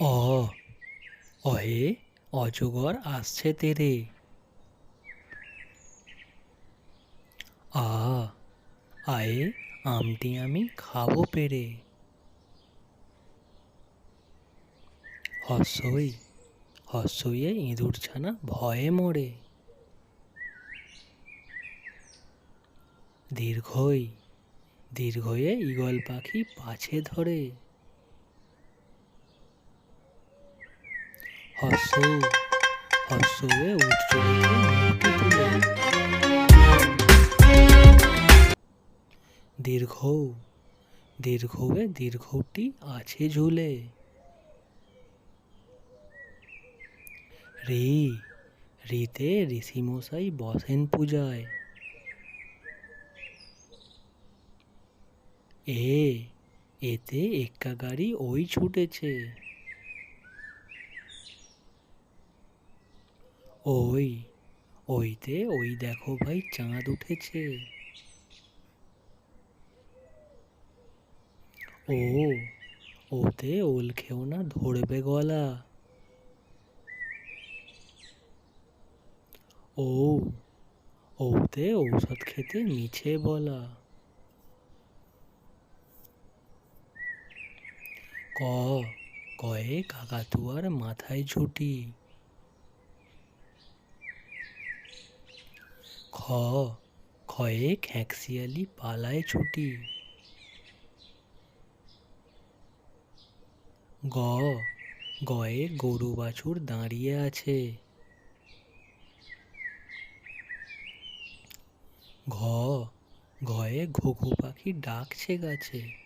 অ, অহে, অজগর আসছে তেরে। আ, আয়ে, আমটি আমি খাব পেরে। হসই হস্যইয়ে ইঁদুর ছানা ভয়ে মরে। দীর্ঘই দীর্ঘয়ে ঈগল পাখি পাছে ধরে। হস্য হস্যয়ে উঠ চড়িতে মুক্তি তুলে দীর্ঘ দীর্ঘয়ে দীর্ঘটি আছে ঝুলে। রি, রিতে ঋষিমশাই বসেন পূজায়। এ, এতে এক্কা গাড়ি ওই ছুটেছে। ওই ওইতে ওই দেখো ভাই, চাঁদ উঠেছে। ও ওতে ওল খেও না, ধরবে গলা। ও ওতে ঔষধ খেতে মিছে বলা। ক কয়ে কাকাতুয়ার মাথায় ঝুটি। খ খয়ে খ্যাঁকশিয়ালি পালায় ছুটি। গ গয়ে গরু বাছুর দাঁড়িয়ে আছে। ঘ, ঘয়ে ঘুঘু পাখি ডাকছে গাছে।